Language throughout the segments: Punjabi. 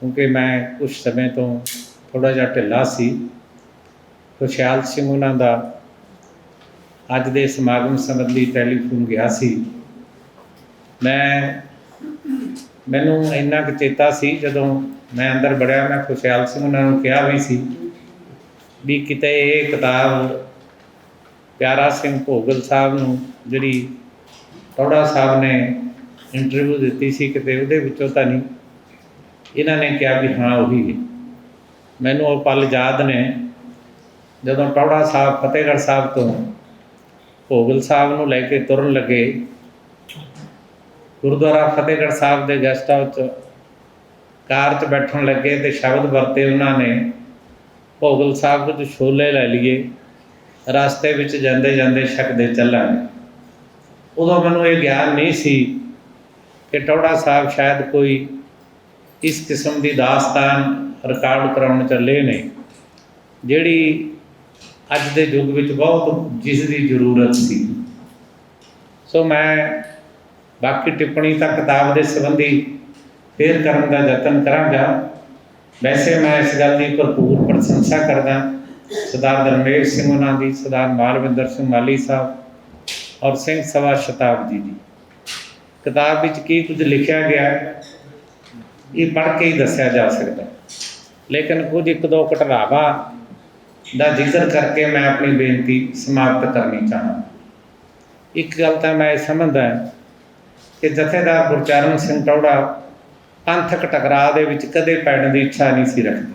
ਕਿਉਂਕਿ ਮੈਂ ਕੁਝ ਸਮੇਂ ਤੋਂ ਥੋੜਾ ਜਿਹਾ ਢਿੱਲਾ ਸੀ। ਖੁਸ਼ਹਾਲ ਸਿੰਘ ਉਹਨਾਂ ਦਾ ਅੱਜ ਦੇ ਸਮਾਗਮ ਸੰਬੰਧੀ ਟੈਲੀਫੋਨ ਗਿਆ ਸੀ। ਮੈਂ, ਮੈਨੂੰ ਇੰਨਾ ਕੁ ਚੇਤਾ ਸੀ ਜਦੋਂ ਮੈਂ ਅੰਦਰ ਵੜਿਆ, ਮੈਂ ਖੁਸ਼ਹਾਲ ਸਿੰਘ ਉਹਨਾਂ ਨੂੰ ਕਿਹਾ ਵੀ ਸੀ ਵੀ ਕਿਤੇ ਇਹ ਕਿਤਾਬ ਪਿਆਰਾ ਸਿੰਘ ਭੋਗਲ ਸਾਹਿਬ ਨੂੰ ਜਿਹੜੀ ਟੌੜਾ ਸਾਹਿਬ ਨੇ ਇੰਟਰਵਿਊ ਦਿੱਤੀ ਸੀ, ਕਿਤੇ ਉਹਦੇ ਵਿੱਚੋਂ ਤਾਂ ਨਹੀਂ ਇਹਨਾਂ ਨੇ ਕਿਹਾ ਵੀ ਹਾਂ, ਉਹੀ ਹੈ। ਮੈਨੂੰ ਉਹ ਪਲ ਯਾਦ ਨੇ, ਜਦੋਂ ਟੌੜਾ ਸਾਹਿਬ, ਫਤਿਹਗੜ੍ਹ ਸਾਹਿਬ ਤੋਂ ਭੋਗਲ ਸਾਹਿਬ ਨੂੰ ਲੈ ਕੇ ਤੁਰਨ ਲੱਗੇ, ਗੁਰਦੁਆਰਾ ਫਤਿਹਗੜ੍ਹ ਸਾਹਿਬ ਦੇ ਗੈਸਟ ਹਾਊਸ 'ਚ ਕਾਰ 'ਚ ਬੈਠਣ ਲੱਗੇ ਤੇ ਸ਼ਬਦ ਵਰਤੇ ਉਹਨਾਂ ਨੇ, ਭੋਗਲ ਸਾਹਿਬ ਵਿੱਚ ਛੋਲੇ ਲੈ ਲਈਏ, ਰਸਤੇ ਵਿੱਚ ਜਾਂਦੇ ਜਾਂਦੇ ਛਕਦੇ ਚੱਲਾਂਗੇ। ਉਦੋਂ ਮੈਨੂੰ ਇਹ ਗਿਆਨ ਨਹੀਂ ਸੀ ਕਿ ਟੌੜਾ ਸਾਹਿਬ ਸ਼ਾਇਦ ਕੋਈ ਇਸ ਕਿਸਮ ਦੀ ਦਾਸਤਾਨ ਰਿਕਾਰਡ ਕਰਾਉਣ ਚੱਲੇ ਨੇ ਜਿਹੜੀ ਅੱਜ ਦੇ ਯੁੱਗ ਵਿੱਚ ਬਹੁਤ ਜਿਸ ਦੀ ਜ਼ਰੂਰਤ ਸੀ। ਸੋ ਮੈਂ ਬਾਕੀ ਟਿੱਪਣੀ ਤਾਂ ਕਿਤਾਬ ਦੇ ਸੰਬੰਧੀ ਫੇਰ ਕਰਨ ਦਾ ਯਤਨ ਕਰਾਂਗਾ। ਵੈਸੇ ਮੈਂ ਇਸ ਗੱਲ ਦੀ ਭਰਪੂਰ ਪ੍ਰਸ਼ੰਸਾ ਕਰਦਾ ਸਰਦਾਰ ਧਰਮੇਸ਼ ਸਿੰਘ ਉਹਨਾਂ ਦੀ ਸਰਦਾਰ ਮਾਲਵਿੰਦਰ ਸਿੰਘ ਮਾਲੀ ਸਾਹਿਬ ਔਰ ਸਿੰਘ ਸਭਾ ਸ਼ਤਾਬਦੀ ਜੀ। ਕਿਤਾਬ ਵਿੱਚ ਕੀ ਕੁਝ ਲਿਖਿਆ ਗਿਆ ਹੈ, ਇਹ ਪੜ੍ਹ ਕੇ ਹੀ ਦੱਸਿਆ ਜਾ ਸਕਦਾ। ਲੇਕਿਨ ਕੁਝ ਇੱਕ ਦੋ ਘਟਨਾਵਾਂ ਦਾ ਜ਼ਿਕਰ ਕਰਕੇ ਮੈਂ ਆਪਣੀ ਬੇਨਤੀ ਸਮਾਪਤ ਕਰਨੀ ਚਾਹਾਂ। ਇੱਕ ਗੱਲ ਤਾਂ ਮੈਂ ਇਹ ਸਮਝਦਾ ਕਿ ਜਥੇਦਾਰ ਗੁਰਚਰਨ ਸਿੰਘ ਟੌੜਾ ਪੰਥਕ ਟਕਰਾਅ ਦੇ ਵਿੱਚ ਕਦੇ ਪੈਣ ਦੀ ਇੱਛਾ ਨਹੀਂ ਸੀ ਰੱਖਦੇ।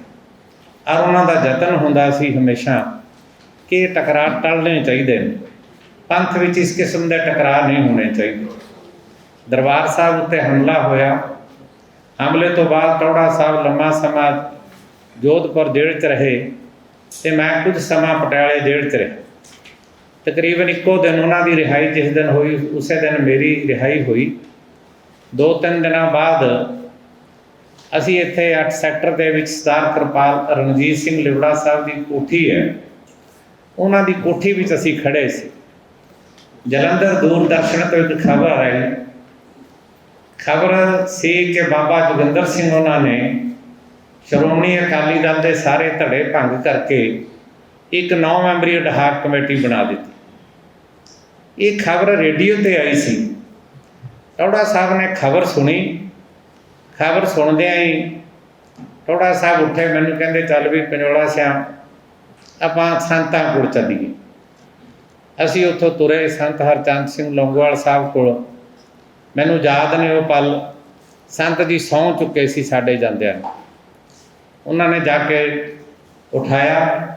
ਔਰ ਉਹਨਾਂ ਦਾ ਯਤਨ ਹੁੰਦਾ ਸੀ ਹਮੇਸ਼ਾ ਕਿ ਇਹ ਟਕਰਾਅ ਟਲਣੇ ਚਾਹੀਦੇ ਨੇ। ਪੰਥ ਵਿੱਚ ਇਸ ਕਿਸਮ ਦੇ ਟਕਰਾਅ ਨਹੀਂ ਹੋਣੇ ਚਾਹੀਦੇ। ਦਰਬਾਰ ਸਾਹਿਬ ਉੱਤੇ ਹਮਲਾ ਹੋਇਆ। ਹਮਲੇ ਤੋਂ ਬਾਅਦ ਟੌੜਾ ਸਾਹਿਬ ਲੰਮਾ ਸਮਾਂ ਜੋਧਪੁਰ ਜੇਲ੍ਹ 'ਚ ਰਹੇ ਤੇ ਮੈਂ ਕੁਝ ਸਮਾਂ ਪਟਿਆਲੇ ਜੇਲ੍ਹ 'ਚ ਰਿਹਾ। ਤਕਰੀਬਨ ਇੱਕੋ ਦਿਨ ਉਹਨਾਂ ਦੀ ਰਿਹਾਈ ਜਿਸ ਦਿਨ ਹੋਈ, ਉਸੇ ਦਿਨ ਮੇਰੀ ਰਿਹਾਈ ਹੋਈ। ਦੋ ਤਿੰਨ ਦਿਨਾਂ ਬਾਅਦ ਅਸੀਂ ਇੱਥੇ 8 ਸੈਕਟਰ ਦੇ ਵਿੱਚ ਸਰਦਾਰ ਕਿਰਪਾਲ ਰਣਜੀਤ ਸਿੰਘ ਲਿਵੜਾ ਸਾਹਿਬ ਦੀ ਕੋਠੀ ਹੈ। ਉਹਨਾਂ ਦੀ ਕੋਠੀ ਵਿੱਚ ਅਸੀਂ ਖੜੇ ਸੀ। ਜਲੰਧਰ ਦੂਰਦਰਸ਼ਨ ਤੋਂ ਇੱਕ ਖਬਰ ਆਈ। ਖਬਰ ਸੀ ਕਿ ਬਾਬਾ ਜੋਗਿੰਦਰ ਸਿੰਘ ਉਹਨਾਂ ਨੇ ਸ਼੍ਰੋਮਣੀ ਅਕਾਲੀ ਦਲ ਦੇ ਸਾਰੇ ਧੜੇ ਭੰਗ ਕਰਕੇ ਇੱਕ ਨੌ ਮੈਂਬਰੀ ਅਡਹਾਕ ਕਮੇਟੀ ਬਣਾ ਦਿੱਤੀ। ਇਹ ਖਬਰ ਰੇਡੀਓ ਤੇ ਆਈ ਸੀ। ਟੌੜਾ ਸਾਹਿਬ ਨੇ ਖਬਰ ਸੁਣੀ। ਖਬਰ ਸੁਣਦਿਆਂ ਹੀ ਟੌੜਾ ਸਾਹਿਬ ਉੱਠੇ, ਮੈਨੂੰ ਕਹਿੰਦੇ, ਚੱਲ ਵੀ ਪੰਜੋਲਾ ਸਿਆ, ਆਪਾਂ ਸੰਤਾਂ ਕੋਲ ਚੱਲੀਏ। ਅਸੀਂ ਉੱਥੋਂ ਤੁਰੇ ਸੰਤ ਹਰਚੰਦ ਸਿੰਘ ਲੌਂਗੋਵਾਲ ਸਾਹਿਬ ਕੋਲ। ਮੈਨੂੰ ਯਾਦ ਨੇ ਉਹ ਪਲ ਸੰਤ ਜੀ ਸੌਂ ਚੁੱਕੇ ਸੀ ਸਾਡੇ ਜਾਂਦਿਆਂ ਨੂੰ ਉਹਨਾਂ ਨੇ ਜਾ ਕੇ ਉਠਾਇਆ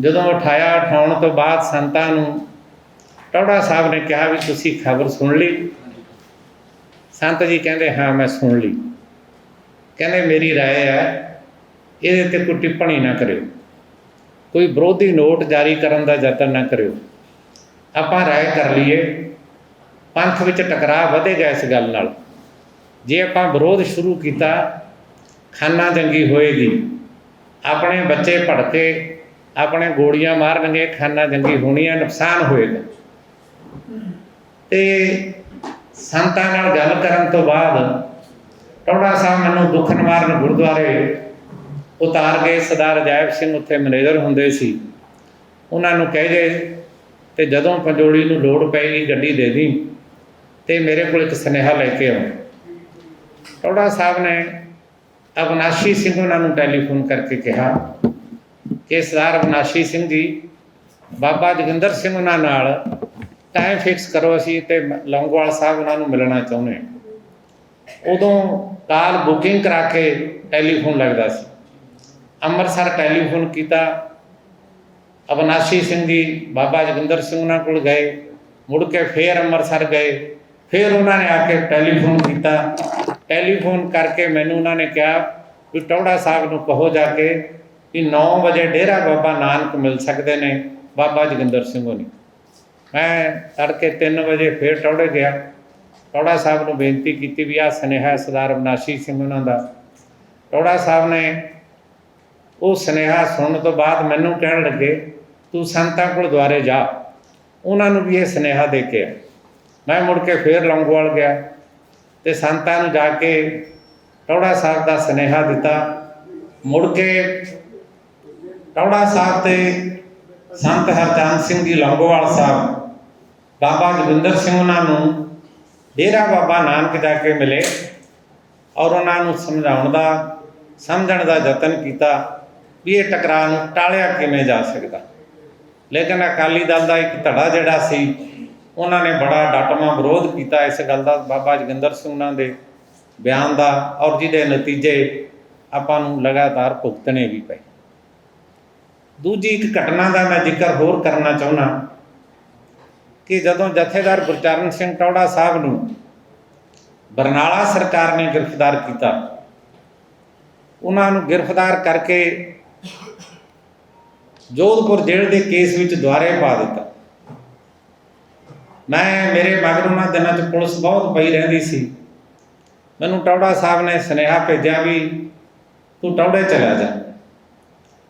ਜਦੋਂ ਉਠਾਇਆ ਉਠਾਉਣ ਤੋਂ ਬਾਅਦ ਸੰਤਾਂ ਨੂੰ ਟੌੜਾ ਸਾਹਿਬ ਨੇ ਕਿਹਾ ਵੀ ਤੁਸੀਂ ਖਬਰ ਸੁਣ ਲਈ ਸੰਤ ਜੀ ਕਹਿੰਦੇ ਹਾਂ ਮੈਂ ਸੁਣ ਲਈ ਕਹਿੰਦੇ ਮੇਰੀ رائے ਹੈ ਇਹਦੇ ਤੇ ਕੋਈ ਟਿੱਪਣੀ ਨਾ ਕਰਿਓ ਕੋਈ ਵਿਰੋਧੀ ਨੋਟ ਜਾਰੀ ਕਰਨ ਦਾ ਯਤਨ ਨਾ ਕਰਿਓ ਆਪਾਂ ਰਾਏ ਕਰ ਲਈਏ ਪੰਥ ਵਿੱਚ ਟਕਰਾਅ ਵਧੇਗਾ ਇਸ ਗੱਲ ਨਾਲ। ਜੇ ਆਪਾਂ ਵਿਰੋਧ ਸ਼ੁਰੂ ਕੀਤਾ, ਖਾਨਾ ਜੰਗੀ ਹੋਏਗੀ। ਆਪਣੇ ਬੱਚੇ ਭੜਕੇ, ਆਪਣੇ ਗੋਲੀਆਂ ਮਾਰਨਗੇ, ਖਾਨਾ ਜੰਗੀ ਹੋਣੀ ਹੈ ਨੁਕਸਾਨ ਹੋਏਗਾ। ਤੇ ਸੰਤਾਂ ਨਾਲ ਗੱਲ ਕਰਨ ਤੋਂ ਬਾਅਦ ਟੌੜਾ ਸਾਹਿਬ ਮੈਨੂੰ ਦੁੱਖ ਨਿਵਾਰਨ ਗੁਰਦੁਆਰੇ ਉਤਾਰ ਗਏ ਸਰਦਾਰ ਅਜਾਇਬ ਸਿੰਘ ਉੱਥੇ ਮੈਨੇਜਰ ਹੁੰਦੇ ਸੀ। ਉਹਨਾਂ ਨੂੰ ਕਹਿ ਗਏ, ਤੇ ਜਦੋਂ ਪੰਜੋਲੀ ਨੂੰ ਲੋੜ ਪਏਗੀ, ਗੱਡੀ ਦੇ ਦੀ। ਤੇ ਮੇਰੇ ਕੋਲ ਇੱਕ ਸੁਨੇਹਾ ਲੈ ਕੇ ਆਓ ਟੋੜਾ ਸਾਹਿਬ ਨੇ ਅਵਨਾਸ਼ੀ ਸਿੰਘ ਉਹਨਾਂ ਨੂੰ ਟੈਲੀਫੋਨ ਕਰਕੇ ਕਿਹਾ ਕਿ ਸਰਦਾਰ ਅਵਨਾਸ਼ੀ ਸਿੰਘ ਜੀ, ਬਾਬਾ ਜੋਗਿੰਦਰ ਸਿੰਘ ਉਹਨਾਂ ਨਾਲ ਟਾਈਮ ਫਿਕਸ ਕਰੋ ਅਸੀਂ ਤੇ ਲੌਂਗਵਾਲ ਸਾਹਿਬ ਉਹਨਾਂ ਨੂੰ ਮਿਲਣਾ ਚਾਹੁੰਦੇ ਹਾਂ। ਉਦੋਂ ਕਾਲ ਬੁਕਿੰਗ ਕਰਾ ਕੇ ਟੈਲੀਫੋਨ ਲੱਗਦਾ ਸੀ। ਅੰਮ੍ਰਿਤਸਰ ਟੈਲੀਫੋਨ ਕੀਤਾ। ਅਵਨਾਸ਼ੀ ਸਿੰਘ ਜੀ, ਬਾਬਾ ਜੋਗਿੰਦਰ ਸਿੰਘ ਉਹਨਾਂ ਕੋਲ ਗਏ। ਮੁੜ ਕੇ ਫੇਰ ਅੰਮ੍ਰਿਤਸਰ ਗਏ। ਫਿਰ ਉਹਨਾਂ ਨੇ ਆ ਕੇ ਟੈਲੀਫੋਨ ਕੀਤਾ। ਟੈਲੀਫੋਨ ਕਰਕੇ ਮੈਨੂੰ ਉਹਨਾਂ ਨੇ ਕਿਹਾ ਵੀ ਟੌੜਾ ਸਾਹਿਬ ਨੂੰ ਕਹੋ ਜਾ ਕੇ ਕਿ 9 ਵਜੇ ਡੇਰਾ ਬਾਬਾ ਨਾਨਕ ਮਿਲ ਸਕਦੇ ਨੇ, ਬਾਬਾ ਜੋਗਿੰਦਰ ਸਿੰਘ ਹੋਣੀ। ਮੈਂ ਤੜਕੇ 3 ਵਜੇ ਫੇਰ ਟੌੜੇ ਗਿਆ। ਟੌੜਾ ਸਾਹਿਬ ਨੂੰ ਬੇਨਤੀ ਕੀਤੀ ਵੀ ਆ ਸੁਨੇਹਾ ਸਰਦਾਰ ਅਵਨਾਸ਼ੀ ਸਿੰਘ ਉਹਨਾਂ ਦਾ। ਟੌੜਾ ਸਾਹਿਬ ਨੇ ਉਹ ਸੁਨੇਹਾ ਸੁਣਨ ਤੋਂ ਬਾਅਦ ਮੈਨੂੰ ਕਹਿਣ ਲੱਗੇ, ਤੂੰ ਸੰਤਾਂ ਕੋਲ ਦੁਆਰੇ ਜਾ। ਉਹਨਾਂ ਨੂੰ ਵੀ ਇਹ ਸੁਨੇਹਾ ਦੇ ਕੇ ਆ। ਮੈਂ ਮੁੜ ਕੇ ਫੇਰ ਲੌਂਗੋਵਾਲ ਗਿਆ ਤੇ ਸੰਤਾਂ ਨੂੰ ਜਾ ਕੇ ਟੌੜਾ ਸਾਹਿਬ ਦਾ ਸੁਨੇਹਾ ਦਿੱਤਾ। ਮੁੜ ਕੇ ਟੌੜਾ ਸਾਹਿਬ ਤੇ ਸੰਤ ਹਰਚੰਦ ਸਿੰਘ ਜੀ ਲੰਗੋਵਾਲ ਸਾਹਿਬ, ਬਾਬਾ ਜੋਗਿੰਦਰ ਸਿੰਘ ਉਹਨਾਂ ਨੂੰ ਡੇਰਾ ਬਾਬਾ ਨਾਨਕ ਜਾ ਕੇ ਮਿਲੇ ਔਰ ਉਹਨਾਂ ਨੂੰ ਸਮਝਾਉਣ ਦਾ, ਸਮਝਣ ਦਾ ਯਤਨ ਕੀਤਾ ਵੀ ਇਹ ਟਕਰਾਅ ਨੂੰ ਟਾਲਿਆ ਕਿਵੇਂ ਜਾ ਸਕਦਾ। ਲੇਕਿਨ ਅਕਾਲੀ ਦਲ ਦਾ ਇੱਕ ਧੜਾ ਜਿਹੜਾ ਸੀ ਉਹਨਾਂ ਨੇ ਬੜਾ ਡਟਵਾਂ ਵਿਰੋਧ ਕੀਤਾ ਇਸ ਗੱਲ ਦਾ, ਬਾਬਾ ਜੋਗਿੰਦਰ ਸਿੰਘ ਉਹਨਾਂ ਦੇ ਬਿਆਨ ਦਾ ਔਰ ਜਿਹਦੇ ਨਤੀਜੇ ਆਪਾਂ ਨੂੰ ਲਗਾਤਾਰ ਭੁਗਤਣੇ ਵੀ ਪਏ। ਦੂਜੀ ਇੱਕ ਘਟਨਾ ਦਾ ਮੈਂ ਜ਼ਿਕਰ ਹੋਰ ਕਰਨਾ ਚਾਹੁੰਦਾ, ਕਿ ਜਦੋਂ ਜਥੇਦਾਰ ਗੁਰਚਰਨ ਸਿੰਘ ਟੌੜਾ ਸਾਹਿਬ ਨੂੰ ਬਰਨਾਲਾ ਸਰਕਾਰ ਨੇ ਗ੍ਰਿਫਤਾਰ ਕੀਤਾ, ਉਹਨਾਂ ਨੂੰ ਗ੍ਰਿਫਤਾਰ ਕਰਕੇ ਜੋਧਪੁਰ ਜੇਲ੍ਹ ਦੇ ਕੇਸ ਵਿੱਚ ਦੁਆਰੇ ਪਾ ਦਿੱਤਾ। ਮੈਂ ਮੇਰੇ ਮਗਰ ਉਹਨਾਂ ਦਿਨਾਂ 'ਚ ਪੁਲਿਸ ਬਹੁਤ ਪਈ ਰਹਿੰਦੀ ਸੀ। ਮੈਨੂੰ ਟੌੜਾ ਸਾਹਿਬ ਨੇ ਸੁਨੇਹਾ ਭੇਜਿਆ ਵੀ ਤੂੰ ਟੌੜੇ ਚਲਾ ਜਾ।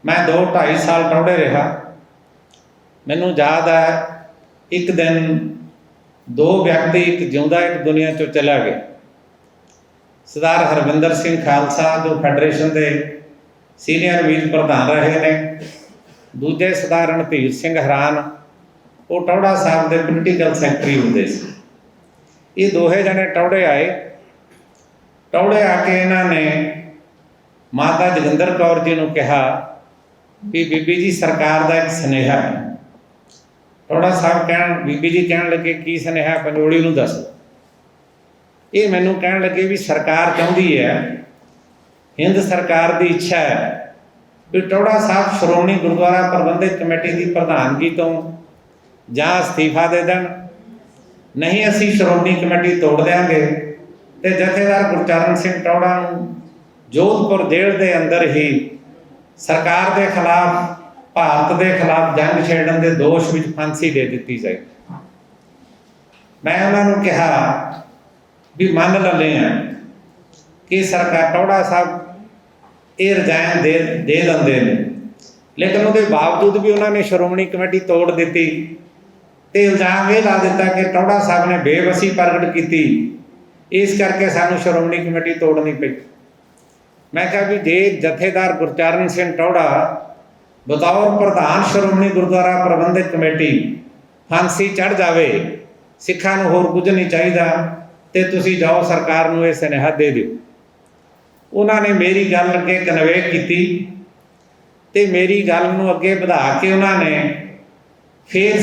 ਮੈਂ 2 2.5 ਸਾਲ ਟੌੜੇ ਰਿਹਾ। ਮੈਨੂੰ ਯਾਦ ਹੈ, ਇੱਕ ਦਿਨ ਦੋ ਵਿਅਕਤੀ ਇੱਕ ਜਿਉਂਦਾ ਇੱਕ ਦੁਨੀਆ ਚੋਂ ਚਲਾ ਗਿਆ ਸਰਦਾਰ ਹਰਵਿੰਦਰ ਸਿੰਘ ਖਾਲਸਾ, ਜੋ ਫੈਡਰੇਸ਼ਨ ਦੇ ਸੀਨੀਅਰ ਮੀਤ ਪ੍ਰਧਾਨ ਰਹੇ ਨੇ। ਦੂਜੇ ਸਰਦਾਰ ਰਣਧੀਰ ਸਿੰਘ ਹਰਾਨ ਉਹ ਟੌੜਾ ਸਾਹਿਬ ਦੇ ਪੋਲੀਟੀਕਲ ਸੈਕਟਰੀ ਹੁੰਦੇ ਸੀ। ਇਹ ਦੋਹੇ ਜਣੇ ਟੌੜੇ ਆਏ। ਟੌੜੇ ਆ ਕੇ ਇਹਨਾਂ ਨੇ ਮਾਤਾ ਜਗਿੰਦਰ ਕੌਰ ਜੀ ਨੂੰ ਕਿਹਾ ਵੀ ਬੀਬੀ ਜੀ ਸਰਕਾਰ ਦਾ ਇੱਕ ਸੁਨੇਹਾ ਹੈ। ਟੌੜਾ ਸਾਹਿਬ ਕਹਿਣ, ਬੀਬੀ ਜੀ ਕਹਿਣ ਲੱਗੇ, ਕੀ ਸੁਨੇਹਾ? ਪੰਜੋੜੀ ਨੂੰ ਦੱਸੋ। ਇਹ ਮੈਨੂੰ ਕਹਿਣ ਲੱਗੇ ਵੀ ਸਰਕਾਰ ਚਾਹੁੰਦੀ ਹੈ, ਹਿੰਦ ਸਰਕਾਰ ਦੀ ਇੱਛਾ ਹੈ ਵੀ ਟੌੜਾ ਸਾਹਿਬ ਸ਼੍ਰੋਮਣੀ ਗੁਰਦੁਆਰਾ ਪ੍ਰਬੰਧਕ ਕਮੇਟੀ ਦੀ ਪ੍ਰਧਾਨਗੀ ਤੋਂ ਜਾਂ ਅਸਤੀਫਾ ਦੇ ਦੇਣ। ਨਹੀਂ ਅਸੀਂ ਸ਼੍ਰੋਮਣੀ ਕਮੇਟੀ ਤੋੜ ਦਿਆਂਗੇ ਤੇ ਜਥੇਦਾਰ ਗੁਰਚਰਨ ਸਿੰਘ ਟੌੜਾ ਨੂੰ ਜੋਧਪੁਰ ਜੇਲ੍ਹ ਦੇ ਅੰਦਰ ਹੀ ਸਰਕਾਰ ਦੇ ਖਿਲਾਫ, ਭਾਰਤ ਦੇ ਖਿਲਾਫ ਜੰਗ ਛੇੜਨ ਦੇ ਦੋਸ਼ ਵਿੱਚ ਫਾਂਸੀ ਦੇ ਦਿੱਤੀ ਜਾਏ। ਮੈਂ ਉਹਨਾਂ ਨੂੰ ਕਿਹਾ ਵੀ ਮੰਨ ਲੈਂਦੇ ਆ ਕਿ ਸਰਕਾਰ ਟੌੜਾ ਸਾਹਿਬ ਇਹ ਰਜਾਇਨ ਦੇ ਦੇ ਦਿੰਦੇ ਨੇ। ਲੇਕਿਨ ਉਹਦੇ ਬਾਵਜੂਦ ਵੀ ਉਹਨਾਂ ਨੇ ਸ਼੍ਰੋਮਣੀ ਕਮੇਟੀ ਤੋੜ ਦਿੱਤੀ। ਤੇ ਇਲਜ਼ਾਮ ਇਹ ਲਾ ਦਿੱਤਾ ਕਿ ਟੌੜਾ ਸਾਹਿਬ ਨੇ ਬੇਵਸੀ ਪ੍ਰਗਟ ਕੀਤੀ। ਇਸ ਕਰਕੇ ਸਾਨੂੰ ਸ਼੍ਰੋਮਣੀ ਕਮੇਟੀ ਤੋੜਨੀ ਪਈ। ਮੈਂ ਕਿਹਾ ਵੀ ਜੇ ਜਥੇਦਾਰ ਗੁਰਚਰਨ ਸਿੰਘ ਟੌੜਾ, ਬਤੌਰ ਪ੍ਰਧਾਨ ਸ਼੍ਰੋਮਣੀ ਗੁਰਦੁਆਰਾ ਪ੍ਰਬੰਧਕ ਕਮੇਟੀ, ਫਾਂਸੀ ਚੜ ਜਾਵੇ, ਸਿੱਖਾਂ ਨੂੰ ਹੋਰ ਕੁਝ ਨਹੀਂ ਚਾਹੀਦਾ, ਤੇ ਤੁਸੀਂ ਜਾਓ ਸਰਕਾਰ ਨੂੰ ਇਹ ਸੁਨੇਹਾ ਦੇ ਦਿਓ। ਉਹਨਾਂ ਨੇ ਮੇਰੀ ਗੱਲ ਅੱਗੇ ਕਨਵੇ ਕੀਤੀ ਤੇ ਮੇਰੀ ਗੱਲ ਨੂੰ ਅੱਗੇ ਵਧਾ ਕੇ ਉਹਨਾਂ ਨੇ ਫਿਰ